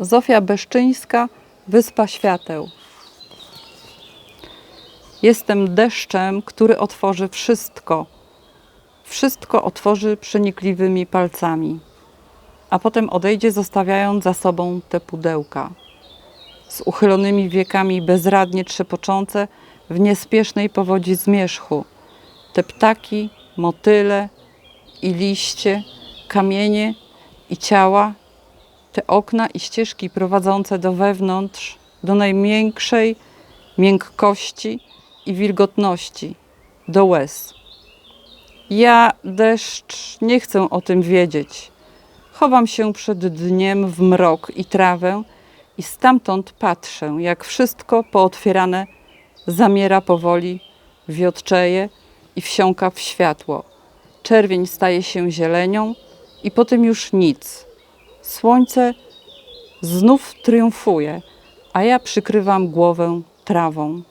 Zofia Beszczyńska, Wyspa Świateł. Jestem deszczem, który otworzy wszystko. Wszystko otworzy przenikliwymi palcami, a potem odejdzie, zostawiając za sobą te pudełka. Z uchylonymi wiekami bezradnie trzepoczące w niespiesznej powodzi zmierzchu. Te ptaki, motyle i liście, kamienie i ciała, te okna i ścieżki prowadzące do wewnątrz, do najmiększej miękkości i wilgotności, do łez. Ja, deszcz, nie chcę o tym wiedzieć. Chowam się przed dniem w mrok i trawę i stamtąd patrzę, jak wszystko pootwierane zamiera powoli, wiotczeje i wsiąka w światło. Czerwień staje się zielenią i potem już nic. Słońce znów triumfuje, a ja przykrywam głowę trawą.